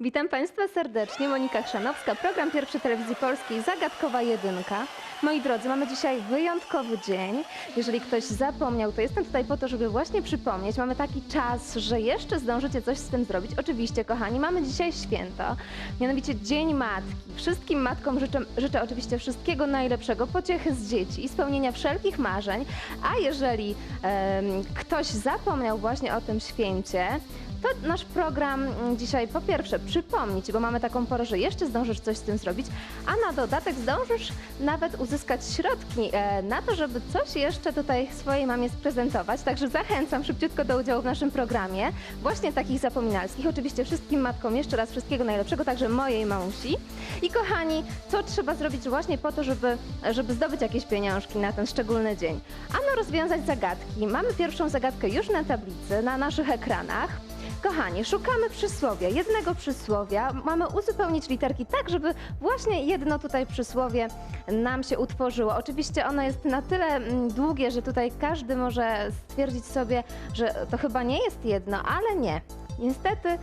Witam Państwa serdecznie, Monika Chrzanowska, program Pierwszy Telewizji Polskiej Zagadkowa Jedynka. Moi drodzy, mamy dzisiaj wyjątkowy dzień. Jeżeli ktoś zapomniał, to jestem tutaj po to, żeby właśnie przypomnieć. Mamy taki czas, że jeszcze zdążycie coś z tym zrobić. Oczywiście, kochani, mamy dzisiaj święto, mianowicie Dzień Matki. Wszystkim matkom życzę, życzę oczywiście wszystkiego najlepszego, pociechy z dzieci i spełnienia wszelkich marzeń. A jeżeli em, ktoś zapomniał właśnie o tym święcie, to nasz program mm, dzisiaj po pierwsze przypomni Ci, bo mamy taką porę, że jeszcze zdążysz coś z tym zrobić, a na dodatek zdążysz nawet uzyskać środki e, na to, żeby coś jeszcze tutaj swojej mamie sprezentować. Także zachęcam szybciutko do udziału w naszym programie, właśnie takich zapominalskich. Oczywiście wszystkim matkom jeszcze raz wszystkiego najlepszego, także mojej mamusi. I kochani, co trzeba zrobić właśnie po to, żeby, żeby zdobyć jakieś pieniążki na ten szczególny dzień? Ano rozwiązać zagadki. Mamy pierwszą zagadkę już na tablicy, na naszych ekranach. Kochani, szukamy przysłowia, jednego przysłowia. Mamy uzupełnić literki tak, żeby właśnie jedno tutaj przysłowie nam się utworzyło. Oczywiście ono jest na tyle mm, długie, że tutaj każdy może stwierdzić sobie, że to chyba nie jest jedno, ale nie. Niestety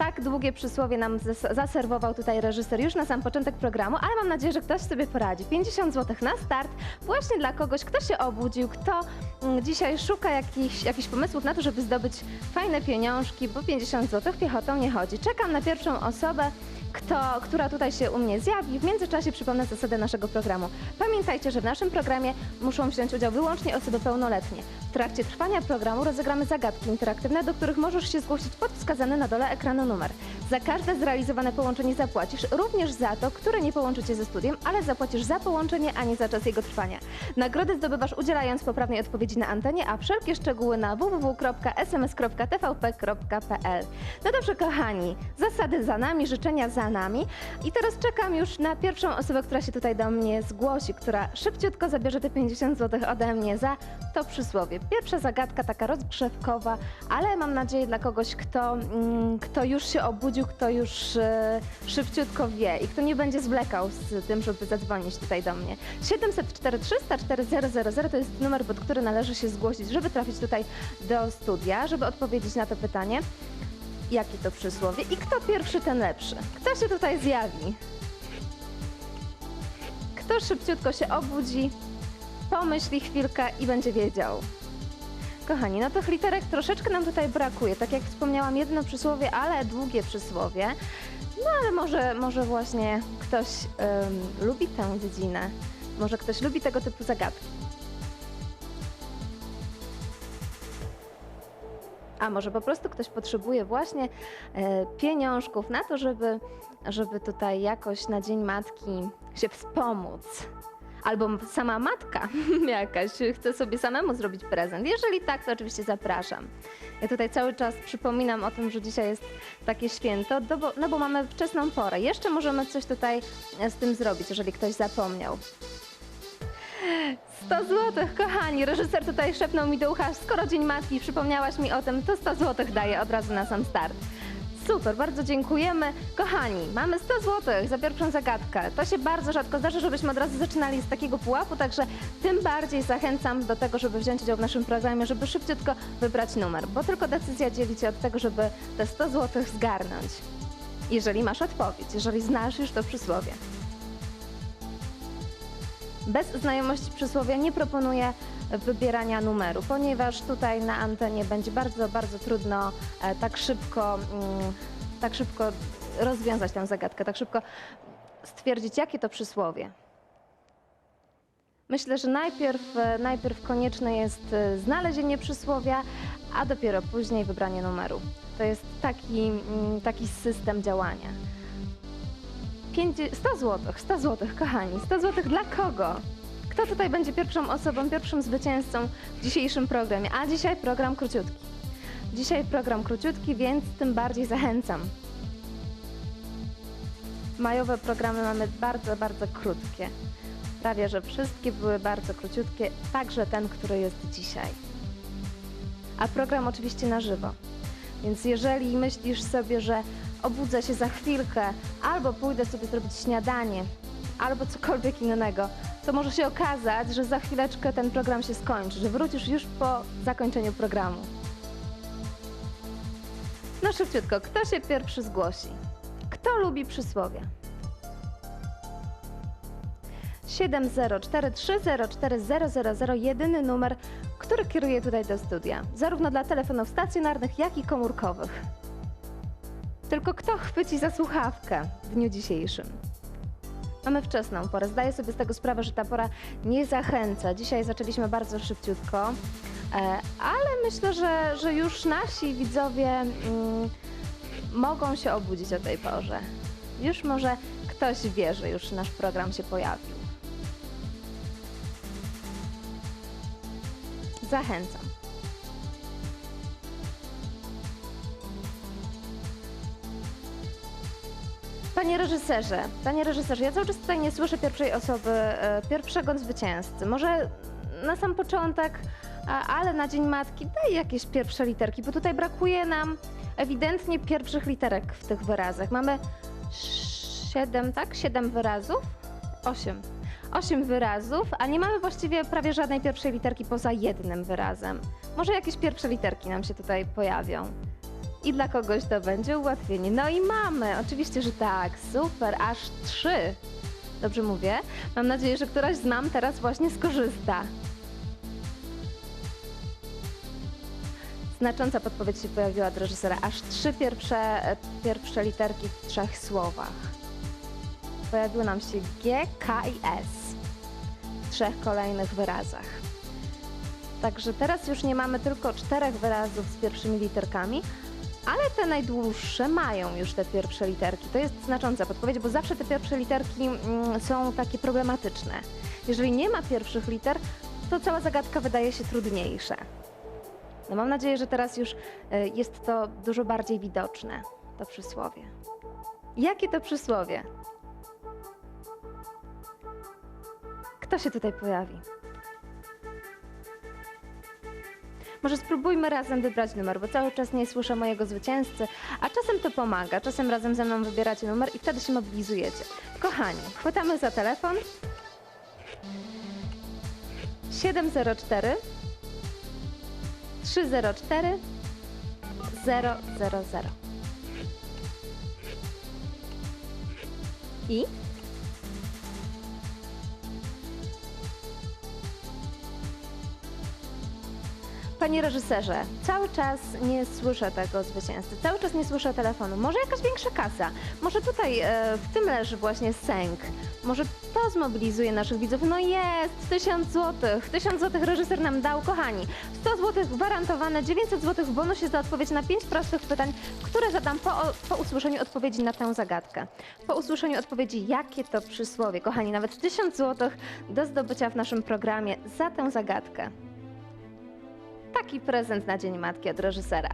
tak długie przysłowie nam zas- zaserwował tutaj reżyser już na sam początek programu, ale mam nadzieję, że ktoś sobie poradzi. 50 zł na start właśnie dla kogoś, kto się obudził, kto mm, dzisiaj szuka jakichś, jakichś pomysłów na to, żeby zdobyć fajne pieniążki, bo 50 zł piechotą nie chodzi. Czekam na pierwszą osobę, kto, która tutaj się u mnie zjawi. W międzyczasie przypomnę zasadę naszego programu. Pamiętajcie, że w naszym programie muszą wziąć udział wyłącznie osoby pełnoletnie. W trakcie trwania programu rozegramy zagadki interaktywne, do których możesz się zgłosić pod wskazany na dole ekranu numer. Za każde zrealizowane połączenie zapłacisz, również za to, które nie połączy cię ze studiem, ale zapłacisz za połączenie, a nie za czas jego trwania. Nagrody zdobywasz udzielając poprawnej odpowiedzi na antenie, a wszelkie szczegóły na www.sms.tvp.pl. No dobrze, kochani, zasady za nami, życzenia za nami. I teraz czekam już na pierwszą osobę, która się tutaj do mnie zgłosi, która szybciutko zabierze te 50 zł ode mnie za to przysłowie. Pierwsza zagadka taka rozgrzewkowa, ale mam nadzieję dla kogoś, kto, mm, kto już się obudził, kto już e, szybciutko wie i kto nie będzie zwlekał z tym, żeby zadzwonić tutaj do mnie. 704 300 4000 to jest numer, pod który należy się zgłosić, żeby trafić tutaj do studia, żeby odpowiedzieć na to pytanie jakie to przysłowie i kto pierwszy, ten lepszy. Kto się tutaj zjawi? Kto szybciutko się obudzi, pomyśli chwilkę i będzie wiedział. Kochani, no tych literek troszeczkę nam tutaj brakuje. Tak jak wspomniałam, jedno przysłowie, ale długie przysłowie. No ale może, może właśnie ktoś em, lubi tę dziedzinę. Może ktoś lubi tego typu zagadki. A może po prostu ktoś potrzebuje właśnie e, pieniążków na to, żeby, żeby tutaj jakoś na Dzień Matki się wspomóc. Albo sama matka jakaś chce sobie samemu zrobić prezent. Jeżeli tak, to oczywiście zapraszam. Ja tutaj cały czas przypominam o tym, że dzisiaj jest takie święto, no bo, mamy wczesną porę. Jeszcze możemy coś tutaj e, z tym zrobić, jeżeli ktoś zapomniał. 100 zł, kochani, reżyser tutaj szepnął mi do ucha, skoro Dzień Matki przypomniałaś mi o tym, to 100 zł daję od razu na sam start. Super, bardzo dziękujemy. Kochani, mamy 100 zł za pierwszą zagadkę. To się bardzo rzadko zdarza, żebyśmy od razu zaczynali z takiego pułapu, także tym bardziej zachęcam do tego, żeby wziąć udział w naszym programie, żeby szybciutko wybrać numer, bo tylko decyzja dzieli cię od tego, żeby te 100 zł zgarnąć. Jeżeli masz odpowiedź, jeżeli znasz już to przysłowie. Bez znajomości przysłowia nie proponuję wybierania numeru, ponieważ tutaj na antenie będzie bardzo, bardzo trudno e, tak szybko, mm, tak szybko rozwiązać tę zagadkę, tak szybko stwierdzić, jakie to przysłowie. Myślę, że najpierw, e, najpierw konieczne jest e, znalezienie przysłowia, a dopiero później wybranie numeru. To jest taki, mm, taki system działania. 50 100 zł, 100 zł, kochani, 100 zł dla kogo? Kto tutaj będzie pierwszą osobą, pierwszym zwycięzcą w dzisiejszym programie? A dzisiaj program króciutki. Dzisiaj program króciutki, więc tym bardziej zachęcam. Majowe programy mamy bardzo, bardzo krótkie. Prawie, że wszystkie były bardzo króciutkie, także ten, który jest dzisiaj. A program oczywiście na żywo. Więc jeżeli myślisz sobie, że obudzę się za chwilkę, albo pójdę sobie zrobić śniadanie, albo cokolwiek innego, to może się okazać, że za chwileczkę ten program się skończy, że wrócisz już po zakończeniu programu. No szybciutko, kto się pierwszy zgłosi? lubi przysłowie? 704304000 jedyny numer, który kieruje tutaj do studia, zarówno dla telefonów stacjonarnych, jak i komórkowych. Tylko kto chwyci za słuchawkę w dniu dzisiejszym? Mamy wczesną porę. Zdaję sobie z tego sprawę, że ta pora nie zachęca. Dzisiaj zaczęliśmy bardzo szybciutko, e, ale myślę, że, że już nasi widzowie mm, mogą się obudzić o tej porze. Już może ktoś wie, że już nasz program się pojawił. Zachęcam. Panie reżyserze, panie reżyserze, ja cały czas tutaj nie słyszę pierwszej osoby, e, pierwszego zwycięzcy. Może na sam początek, ale na Dzień Matki daj jakieś pierwsze literki, bo tutaj brakuje nam ewidentnie pierwszych literek w tych wyrazach. Mamy siedem, tak? Siedem wyrazów? Osiem. Osiem wyrazów, a nie mamy właściwie prawie żadnej pierwszej literki poza jednym wyrazem. Może jakieś pierwsze literki nam się tutaj pojawią. I dla kogoś to będzie ułatwienie. No i mamy, oczywiście, że tak, super, aż trzy. Dobrze mówię? Mam nadzieję, że któraś z mam teraz właśnie skorzysta. Znacząca podpowiedź się pojawiła od reżysera. Aż trzy pierwsze, pierwsze literki w trzech słowach. Pojawiło nam się G, K i S w trzech kolejnych wyrazach. Także teraz już nie mamy tylko czterech wyrazów z pierwszymi literkami, ale te najdłuższe mają już te pierwsze literki. To jest znacząca podpowiedź, bo zawsze te pierwsze literki mm, są takie problematyczne. Jeżeli nie ma pierwszych liter, to cała zagadka wydaje się trudniejsza. No mam nadzieję, że teraz już y, jest to dużo bardziej widoczne, to przysłowie. Jakie to przysłowie? Kto się tutaj pojawi? Może spróbujmy razem wybrać numer, bo cały czas nie słyszę mojego zwycięzcy, a czasem to pomaga. Czasem razem ze mną wybieracie numer i wtedy się mobilizujecie. Kochani, chwytamy za telefon. 704 304 000. I Panie reżyserze, cały czas nie słyszę tego zwycięzcy, cały czas nie słyszę telefonu. Może jakaś większa kasa? Może tutaj e, w tym leży właśnie sęk? Może to zmobilizuje naszych widzów? No jest, 1000 złotych. 1000 złotych reżyser nam dał, kochani. 100 złotych gwarantowane, 900 złotych w bonusie za odpowiedź na 5 prostych pytań, które zadam po, po usłyszeniu odpowiedzi na tę zagadkę. Po usłyszeniu odpowiedzi, jakie to przysłowie. Kochani, nawet 1000 złotych do zdobycia w naszym programie za tę zagadkę. Taki prezent na Dzień Matki od reżysera.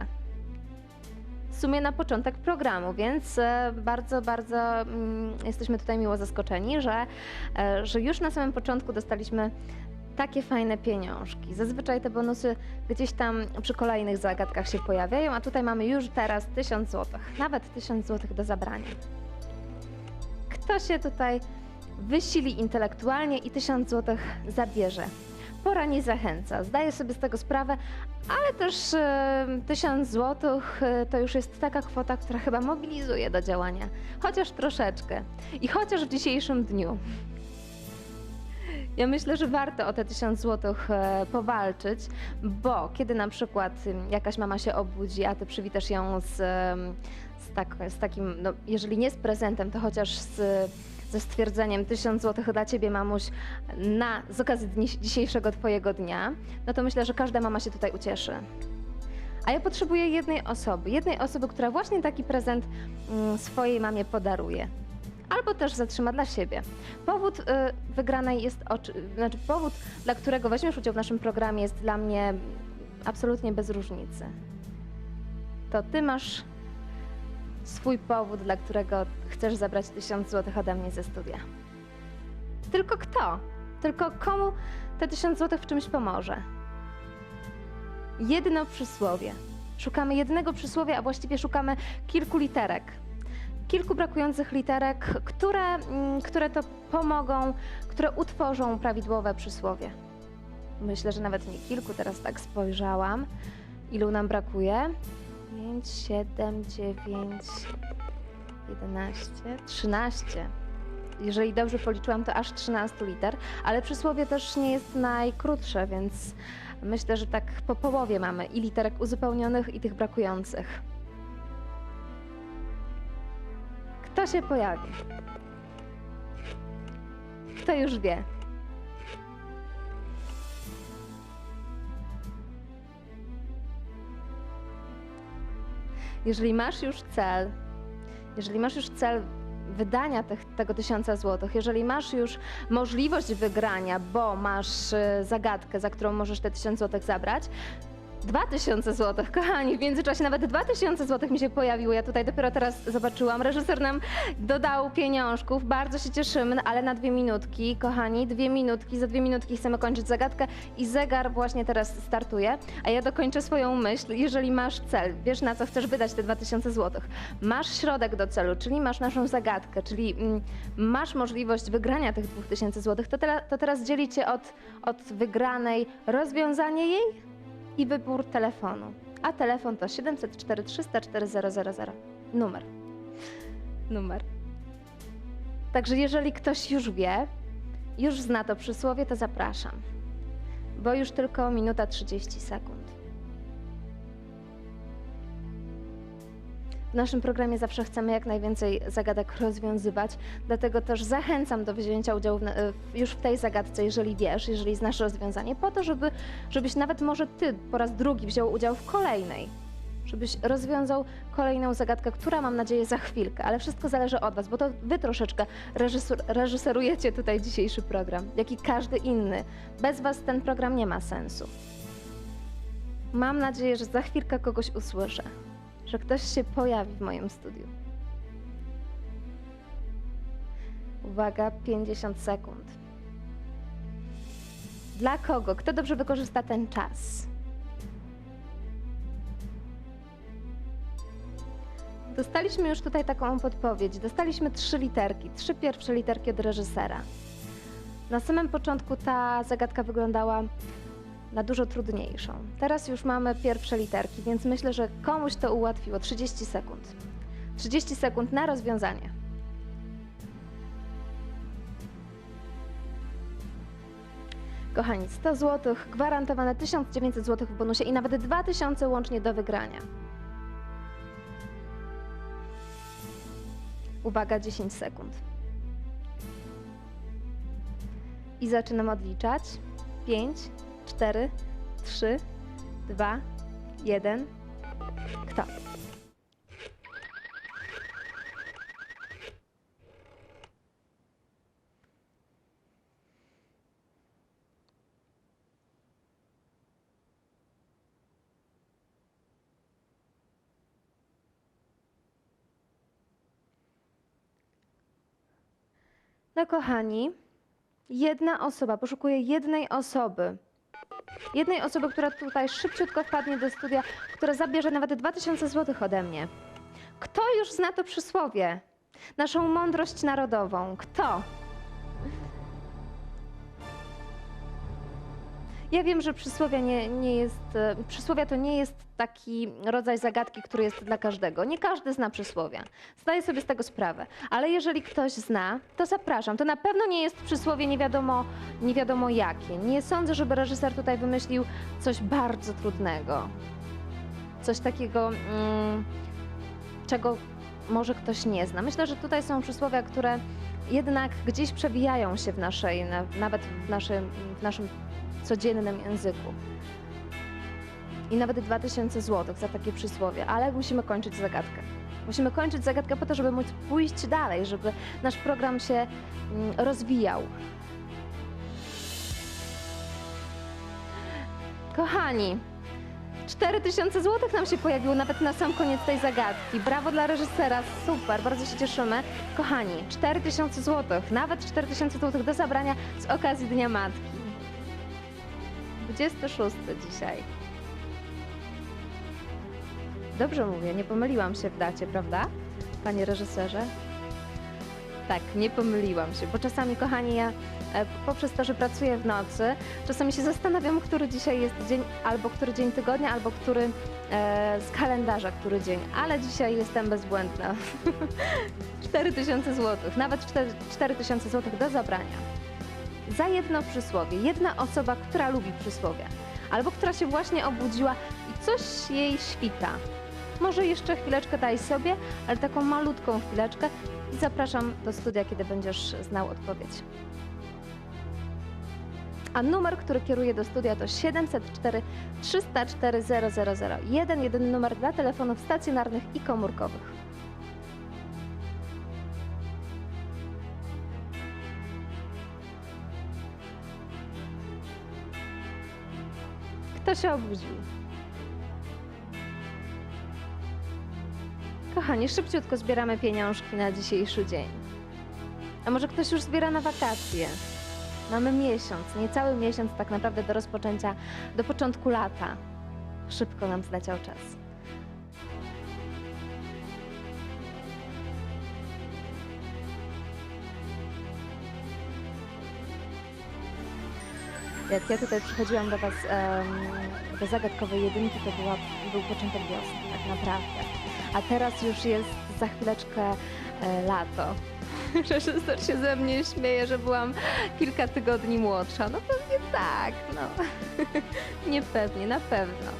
W sumie na początek programu, więc e, bardzo, bardzo mm, jesteśmy tutaj miło zaskoczeni, że, e, że już na samym początku dostaliśmy takie fajne pieniążki. Zazwyczaj te bonusy gdzieś tam przy kolejnych zagadkach się pojawiają, a tutaj mamy już teraz 1000 zł, nawet 1000 zł do zabrania. Kto się tutaj wysili intelektualnie i 1000 zł zabierze? Pora nie zachęca. Zdaję sobie z tego sprawę, ale też e, 1000 zł e, to już jest taka kwota, która chyba mobilizuje do działania. Chociaż troszeczkę. I chociaż w dzisiejszym dniu. Ja myślę, że warto o te 1000 zł e, powalczyć, bo kiedy na przykład jakaś mama się obudzi, a ty przywitasz ją z, z, tak, z takim, no, jeżeli nie z prezentem, to chociaż z, ze stwierdzeniem 1000 zł dla ciebie, mamuś, na, z okazji dni, dzisiejszego twojego dnia, no to myślę, że każda mama się tutaj ucieszy. A ja potrzebuję jednej osoby, jednej osoby, która właśnie taki prezent mm, swojej mamie podaruje. Albo też zatrzyma dla siebie. Powód y, wygranej jest, oczy, znaczy powód, dla którego weźmiesz udział w naszym programie jest dla mnie absolutnie bez różnicy. To ty masz swój powód, dla którego chcesz zabrać 1000 zł ode mnie ze studia. Tylko kto? Tylko komu te 1000 zł w czymś pomoże? Jedno przysłowie. Szukamy jednego przysłowia, a właściwie szukamy kilku literek. Kilku brakujących literek, które, mm, które to pomogą, które utworzą prawidłowe przysłowie. Myślę, że nawet nie kilku, teraz tak spojrzałam. Ilu nam brakuje? 5, 7, 9, 11, 13. Jeżeli dobrze policzyłam, to aż 13 liter, ale przysłowie też nie jest najkrótsze, więc myślę, że tak po połowie mamy i literek uzupełnionych, i tych brakujących. Kto się pojawi? Kto już wie? Jeżeli masz już cel, jeżeli masz już cel wydania tych, tego tysiąca złotych, jeżeli masz już możliwość wygrania, bo masz y, zagadkę, za którą możesz te tysiąc złotych zabrać, 2000 złotych, kochani, w międzyczasie nawet 2000 złotych mi się pojawiło. Ja tutaj dopiero teraz zobaczyłam. Reżyser nam dodał pieniążków, bardzo się cieszymy, no ale na dwie minutki, kochani, dwie minutki, za dwie minutki chcemy kończyć zagadkę i zegar właśnie teraz startuje, a ja dokończę swoją myśl. Jeżeli masz cel, wiesz na co chcesz wydać te 2000 złotych, masz środek do celu, czyli masz naszą zagadkę, czyli mm, masz możliwość wygrania tych 2000 złotych, to, tera- to teraz dzielicie od, od wygranej rozwiązanie jej i wybór telefonu. A telefon to 704 300 4000. Numer. Numer. Także jeżeli ktoś już wie, już zna to przysłowie, to zapraszam. Bo już tylko minuta 30 sekund. W naszym programie zawsze chcemy jak najwięcej zagadek rozwiązywać, dlatego też zachęcam do wzięcia udziału w, już w tej zagadce, jeżeli wiesz, jeżeli znasz rozwiązanie, po to, żeby, żebyś nawet może ty po raz drugi wziął udział w kolejnej. Żebyś rozwiązał kolejną zagadkę, która mam nadzieję za chwilkę, ale wszystko zależy od Was, bo to Wy troszeczkę reżyser, reżyserujecie tutaj dzisiejszy program, jak i każdy inny. Bez Was ten program nie ma sensu. Mam nadzieję, że za chwilkę kogoś usłyszę że ktoś się pojawi w moim studiu. Uwaga, 50 sekund. Dla kogo? Kto dobrze wykorzysta ten czas? Dostaliśmy już tutaj taką podpowiedź. Dostaliśmy trzy literki, trzy pierwsze literki od reżysera. Na samym początku ta zagadka wyglądała na dużo trudniejszą. Teraz już mamy pierwsze literki, więc myślę, że komuś to ułatwiło. 30 sekund. 30 sekund na rozwiązanie. Kochani, 100 zł, gwarantowane 1900 zł w bonusie i nawet 2000 łącznie do wygrania. Uwaga, 10 sekund. I zaczynam odliczać. 5, 4, 3, 2, 1. Kto? No kochani, jedna osoba, poszukuję jednej osoby. Jednej osoby, która tutaj szybciutko wpadnie do studia, która zabierze nawet 2000 zł ode mnie. Kto już zna to przysłowie? Naszą mądrość narodową. Kto? Ja wiem, że przysłowia nie, nie jest, e, przysłowia to nie jest taki rodzaj zagadki, który jest dla każdego. Nie każdy zna przysłowia. Zdaję sobie z tego sprawę. Ale jeżeli ktoś zna, to zapraszam. To na pewno nie jest przysłowie nie wiadomo, nie wiadomo jakie. Nie sądzę, żeby reżyser tutaj wymyślił coś bardzo trudnego. Coś takiego, mm, czego może ktoś nie zna. Myślę, że tutaj są przysłowia, które jednak gdzieś przewijają się w naszej, na, nawet w naszym, w naszym codziennym języku. I nawet 2000 zł za takie przysłowie, ale musimy kończyć zagadkę. Musimy kończyć zagadkę po to, żeby móc pójść dalej, żeby nasz program się mm, rozwijał. Kochani, 4000 zł nam się pojawiło nawet na sam koniec tej zagadki. Brawo dla reżysera, super, bardzo się cieszymy. Kochani, 4000 zł, nawet 4000 zł do zabrania z okazji Dnia Matki. 26 dzisiaj. Dobrze mówię, nie pomyliłam się w dacie, prawda? Panie reżyserze? Tak, nie pomyliłam się, bo czasami, kochani, ja e, poprzez to, że pracuję w nocy, czasami się zastanawiam, który dzisiaj jest dzień, albo który dzień tygodnia, albo który e, z kalendarza, który dzień, ale dzisiaj jestem bezbłędna. 4000 zł, nawet 4 4000 zł do zabrania. Za jedno przysłowie, jedna osoba, która lubi przysłowie, albo która się właśnie obudziła i coś jej świta. Może jeszcze chwileczkę daj sobie, ale taką malutką chwileczkę i zapraszam do studia, kiedy będziesz znał odpowiedź. A numer, który kieruje do studia to 704 304 0001, jeden numer dla telefonów stacjonarnych i komórkowych. Kto się obudził? Kochani, szybciutko zbieramy pieniążki na dzisiejszy dzień. A może ktoś już zbiera na wakacje? Mamy miesiąc, niecały miesiąc tak naprawdę do rozpoczęcia, do początku lata. Szybko nam zleciał czas. Jak ja tutaj przychodziłam do Was em, do zagadkowej jedynki, to była, był początek wiosny, tak naprawdę. A teraz już jest za chwileczkę e, lato. Reżyser się ze mnie śmieje, że byłam kilka tygodni młodsza. No pewnie tak, no. Nie pewnie, na pewno.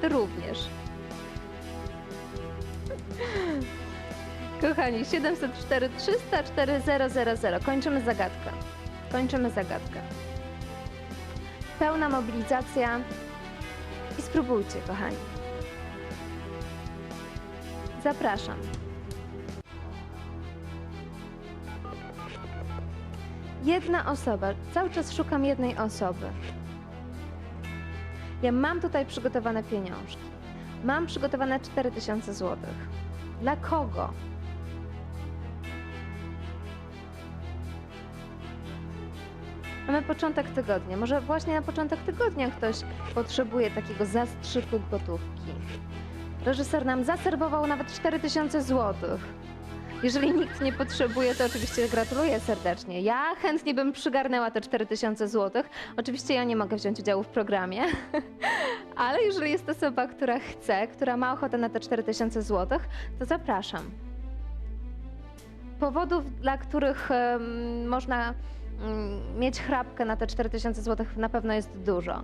Ty również. Kochani, 704 304 000. Kończymy zagadkę. Kończymy zagadkę. Pełna mobilizacja i spróbujcie, kochani. Zapraszam. Jedna osoba, cały czas szukam jednej osoby. Ja mam tutaj przygotowane pieniążki. Mam przygotowane 4000 zł. Dla kogo? Mamy początek tygodnia. Może właśnie na początek tygodnia ktoś potrzebuje takiego zastrzyku gotówki. Reżyser nam zaserwował nawet 4000 zł. Jeżeli nikt nie potrzebuje, to oczywiście gratuluję serdecznie. Ja chętnie bym przygarnęła te 4000 zł. Oczywiście ja nie mogę wziąć udziału w programie, ale jeżeli jest osoba, która chce, która ma ochotę na te 4000 zł, to zapraszam. Powodów, dla których em, można mieć chrapkę na te 4000 zł na pewno jest dużo.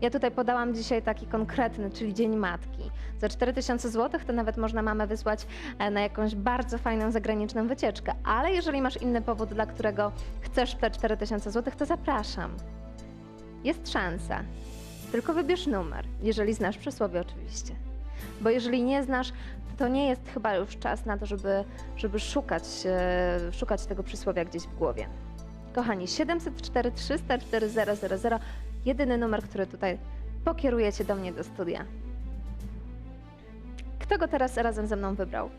Ja tutaj podałam dzisiaj taki konkretny, czyli Dzień Matki. Za 4000 zł to nawet można mamę wysłać e, na jakąś bardzo fajną zagraniczną wycieczkę. Ale jeżeli masz inny powód, dla którego chcesz te 4000 zł, to zapraszam. Jest szansa. Tylko wybierz numer, jeżeli znasz przysłowie oczywiście. Bo jeżeli nie znasz, to nie jest chyba już czas na to, żeby, żeby szukać, e, szukać tego przysłowia gdzieś w głowie. Kochani, 704 304 000, jedyny numer, który tutaj pokierujecie do mnie do studia. Kto go teraz razem ze mną wybrał?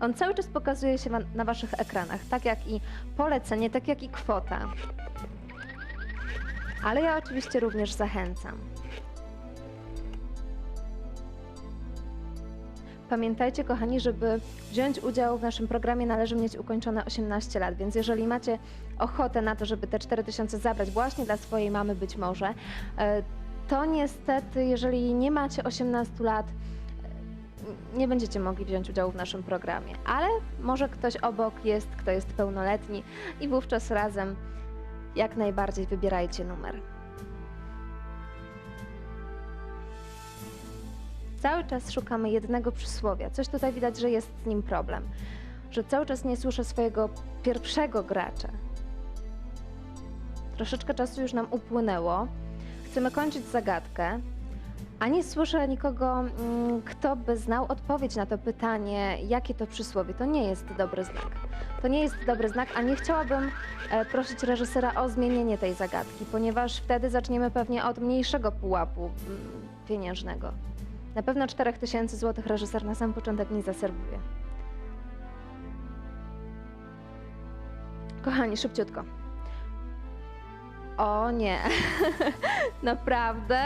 On cały czas pokazuje się na waszych ekranach, tak jak i polecenie, tak jak i kwota. Ale ja oczywiście również zachęcam. Pamiętajcie, kochani, żeby wziąć udział w naszym programie należy mieć ukończone 18 lat, więc jeżeli macie ochotę na to, żeby te 4000 zabrać właśnie dla swojej mamy być może, e, to niestety, jeżeli nie macie 18 lat, e, nie będziecie mogli wziąć udziału w naszym programie, ale może ktoś obok jest, kto jest pełnoletni i wówczas razem jak najbardziej wybierajcie numer. Cały czas szukamy jednego przysłowia. Coś tutaj widać, że jest z nim problem. Że cały czas nie słyszę swojego pierwszego gracza. Troszeczkę czasu już nam upłynęło. Chcemy kończyć zagadkę, a nie słyszę nikogo, mm, kto by znał odpowiedź na to pytanie, jakie to przysłowie. To nie jest dobry znak. To nie jest dobry znak, a nie chciałabym e, prosić reżysera o zmienienie tej zagadki, ponieważ wtedy zaczniemy pewnie od mniejszego pułapu mm, pieniężnego. Na pewno 4000 zł reżyser na sam początek nie zaserwuje. Kochani, szybciutko. O nie. Naprawdę?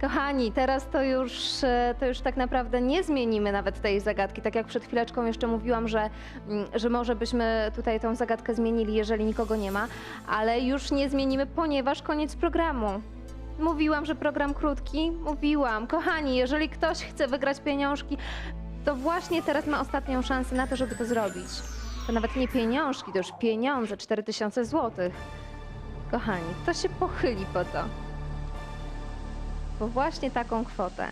Kochani, teraz to już, e, to już tak naprawdę nie zmienimy nawet tej zagadki. Tak jak przed chwileczką jeszcze mówiłam, że, mm, że może byśmy tutaj tą zagadkę zmienili, jeżeli nikogo nie ma, ale już nie zmienimy, ponieważ koniec programu. Mówiłam, że program krótki? Mówiłam. Kochani, jeżeli ktoś chce wygrać pieniążki, to właśnie teraz ma ostatnią szansę na to, żeby to zrobić. To nawet nie pieniążki, to już pieniądze, 4000 zł. Kochani, to się pochyli po to. Bo właśnie taką kwotę.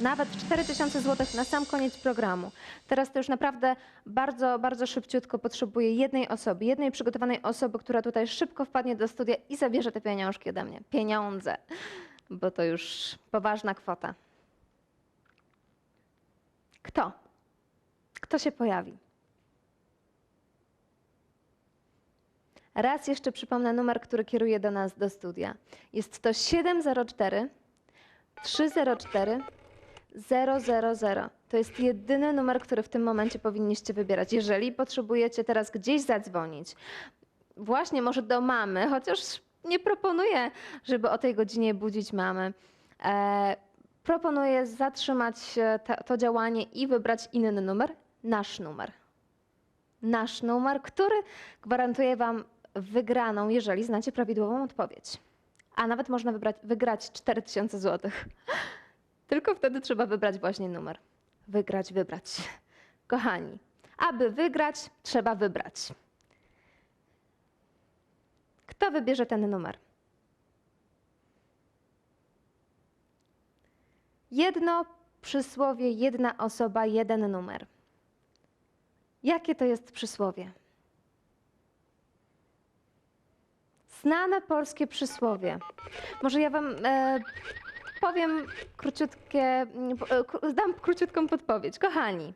Nawet 4000 zł na sam koniec programu. Teraz to już naprawdę bardzo, bardzo szybciutko potrzebuję jednej osoby, jednej przygotowanej osoby, która tutaj szybko wpadnie do studia i zabierze te pieniążki ode mnie. Pieniądze, bo to już poważna kwota. Kto? Kto się pojawi? Raz jeszcze przypomnę numer, który kieruje do nas do studia. Jest to 704 304 000. To jest jedyny numer, który w tym momencie powinniście wybierać. Jeżeli potrzebujecie teraz gdzieś zadzwonić, właśnie może do mamy, chociaż nie proponuję, żeby o tej godzinie budzić mamy. E, proponuję zatrzymać e, te, to działanie i wybrać inny numer, nasz numer. Nasz numer, który gwarantuje Wam wygraną, jeżeli znacie prawidłową odpowiedź. A nawet można wybrać, wygrać 4000 zł. Tylko wtedy trzeba wybrać właśnie numer. Wygrać, wybrać. Kochani, aby wygrać, trzeba wybrać. Kto wybierze ten numer? Jedno przysłowie, jedna osoba, jeden numer. Jakie to jest przysłowie? Znane polskie przysłowie. Może ja wam e, powiem króciutkie, mm, e, dam króciutką podpowiedź. Kochani,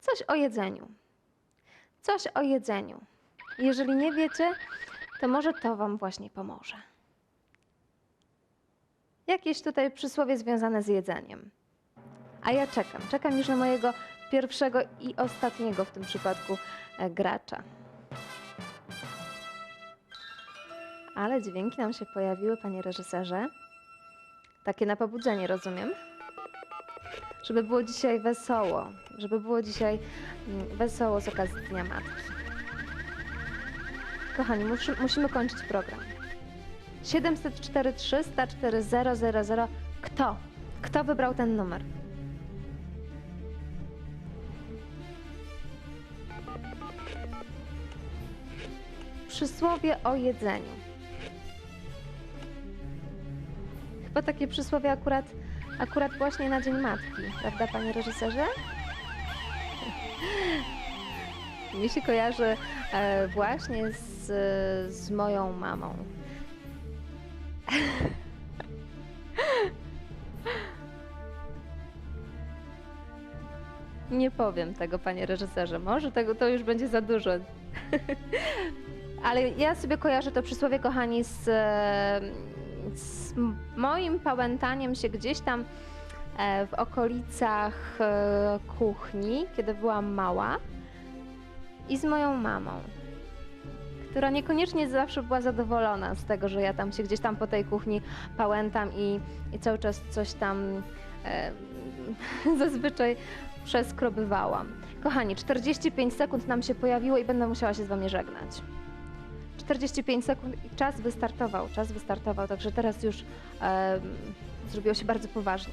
coś o jedzeniu. Coś o jedzeniu. Jeżeli nie wiecie, to może to wam właśnie pomoże. Jakieś tutaj przysłowie związane z jedzeniem. A ja czekam. Czekam już na mojego pierwszego i ostatniego w tym przypadku e, gracza. Ale dźwięki nam się pojawiły, panie reżyserze. Takie na pobudzenie, rozumiem? Żeby było dzisiaj wesoło. Żeby było dzisiaj mm, wesoło z okazji Dnia Matki. Kochani, musimy kończyć program. 704 300 4000. Kto? Kto wybrał ten numer? Przysłowie o jedzeniu. Chyba takie przysłowie akurat, akurat właśnie na Dzień Matki, prawda, panie reżyserze? Mi się kojarzy e, właśnie z, z moją mamą. Nie powiem tego, panie reżyserze. Może tego to już będzie za dużo. Ale ja sobie kojarzę to przysłowie, kochani, z, z moim pałętaniem się gdzieś tam e, w okolicach e, kuchni, kiedy byłam mała, i z moją mamą, która niekoniecznie zawsze była zadowolona z tego, że ja tam się gdzieś tam po tej kuchni pałętam i, i cały czas coś tam e, zazwyczaj przeskrobywałam. Kochani, 45 sekund nam się pojawiło i będę musiała się z Wami żegnać. 45 sekund i czas wystartował, czas wystartował, także teraz już em, zrobiło się bardzo poważnie.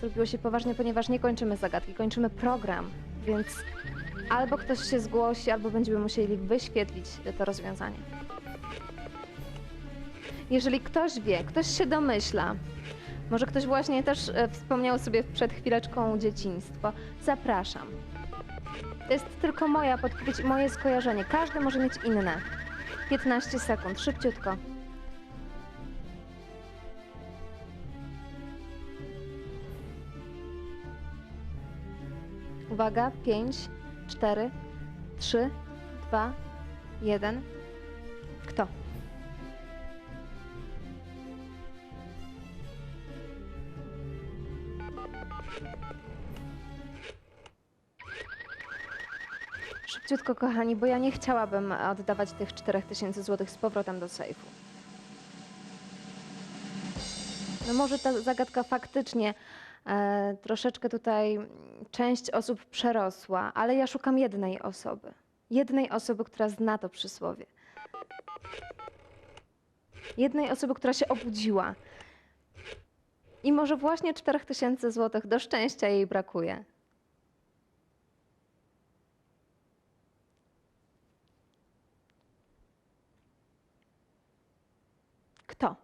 Zrobiło się poważnie, ponieważ nie kończymy zagadki, kończymy program, więc albo ktoś się zgłosi, albo będziemy musieli wyświetlić to rozwiązanie. Jeżeli ktoś wie, ktoś się domyśla, może ktoś właśnie też e, wspomniał sobie przed chwileczką dzieciństwo, zapraszam. To jest tylko moja podpowiedź moje skojarzenie. Każdy może mieć inne. 15 sekund, szybciutko. Uwaga, 5, 4, 3, 2, 1. Kto? Szybciutko, kochani, bo ja nie chciałabym oddawać tych 4000 zł z powrotem do sejfu. No może ta zagadka faktycznie e, troszeczkę tutaj część osób przerosła, ale ja szukam jednej osoby. Jednej osoby, która zna to przysłowie. Jednej osoby, która się obudziła. I może właśnie 4000 zł do szczęścia jej brakuje. Kto?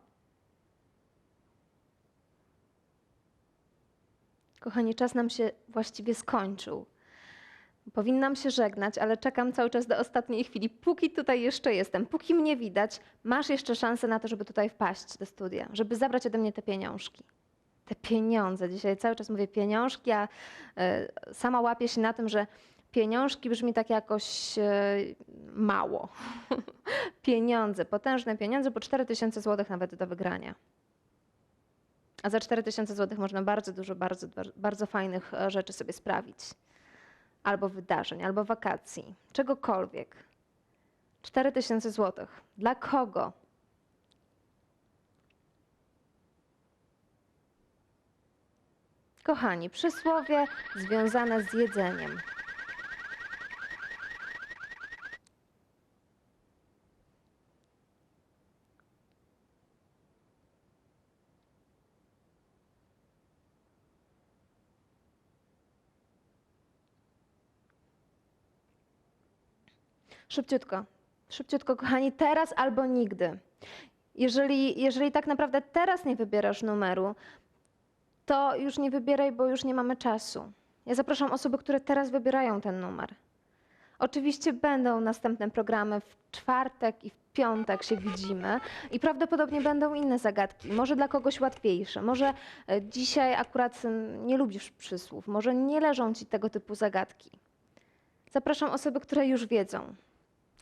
Kochani, czas nam się właściwie skończył. Powinnam się żegnać, ale czekam cały czas do ostatniej chwili. Póki tutaj jeszcze jestem, póki mnie widać, masz jeszcze szansę na to, żeby tutaj wpaść do studia, żeby zabrać ode mnie te pieniążki. Te pieniądze. Dzisiaj cały czas mówię pieniążki, a e, sama łapię się na tym, że pieniążki brzmi tak jakoś e, mało. pieniądze, potężne pieniądze, po 4000 zł nawet do wygrania. A za 4000 zł można bardzo dużo, bardzo, bardzo fajnych e, rzeczy sobie sprawić. Albo wydarzeń, albo wakacji, czegokolwiek. 4000 zł. Dla kogo? Kochani, przysłowie związane z jedzeniem. Szybciutko, szybciutko, kochani, teraz albo nigdy. Jeżeli, jeżeli tak naprawdę teraz nie wybierasz numeru, to już nie wybieraj, bo już nie mamy czasu. Ja zapraszam osoby, które teraz wybierają ten numer. Oczywiście będą następne programy w czwartek i w piątek się widzimy i prawdopodobnie będą inne zagadki, może dla kogoś łatwiejsze, może e, dzisiaj akurat mm, nie lubisz przysłów, może nie leżą ci tego typu zagadki. Zapraszam osoby, które już wiedzą,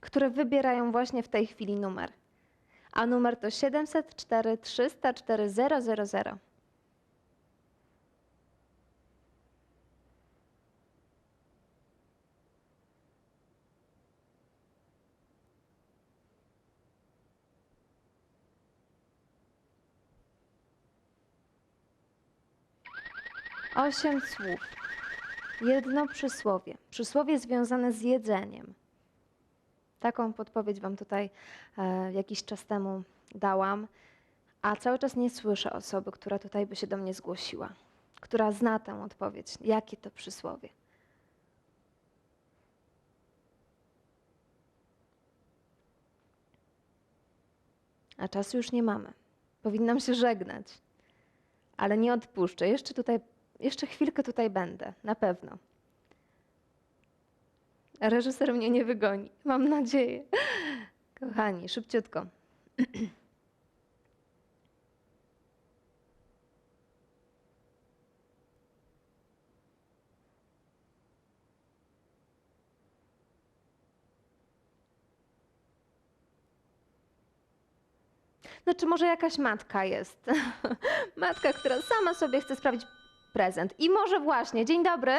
które wybierają właśnie w tej chwili numer. A numer to 704 304 000. Osiem słów. Jedno przysłowie. Przysłowie związane z jedzeniem. Taką podpowiedź Wam tutaj e, jakiś czas temu dałam, a cały czas nie słyszę osoby, która tutaj by się do mnie zgłosiła, która zna tę odpowiedź. Jakie to przysłowie? A czasu już nie mamy. Powinnam się żegnać, ale nie odpuszczę. Jeszcze tutaj, jeszcze chwilkę tutaj będę, na pewno. Reżyser mnie nie wygoni. Mam nadzieję. Kochani, szybciutko. Znaczy, może jakaś matka jest. Matka, która sama sobie chce sprawić prezent. I może właśnie, dzień dobry.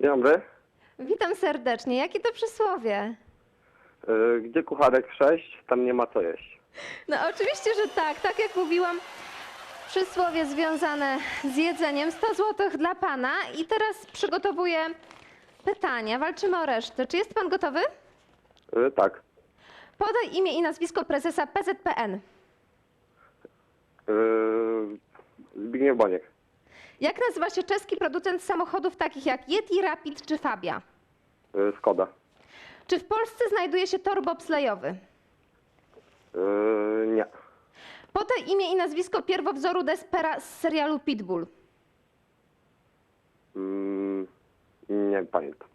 Dzień dobry. Witam serdecznie. Jakie to przysłowie? Yy, Gdzie kucharek 6, tam nie ma co jeść. No oczywiście, że tak. Tak jak mówiłam, przysłowie związane z jedzeniem. 100 zł dla pana. I teraz przygotowuję pytania. Walczymy o resztę. Czy jest pan gotowy? Yy, Tak. Podaj imię i nazwisko prezesa PZPN. Yy, Zbigniew Boniek. Jak nazywa się czeski producent samochodów takich jak Yeti, Rapid czy Fabia? Yy, Skoda. Czy w Polsce znajduje się tor bobslejowy? Yy, Nie. Podaj imię i nazwisko pierwowzoru Despera z serialu Pitbull. Mm, Nie pamiętam.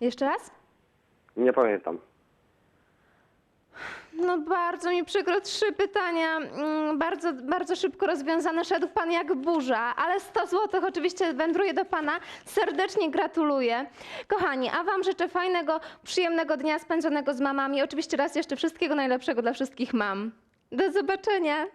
Jeszcze raz? Nie pamiętam. No bardzo mi przykro, trzy pytania, mm, bardzo, bardzo szybko rozwiązane, szedł Pan jak burza, ale 100 zł oczywiście wędruje do Pana, serdecznie gratuluję. Kochani, a Wam życzę fajnego, przyjemnego dnia spędzonego z mamami, oczywiście raz jeszcze wszystkiego najlepszego dla wszystkich mam. Do zobaczenia.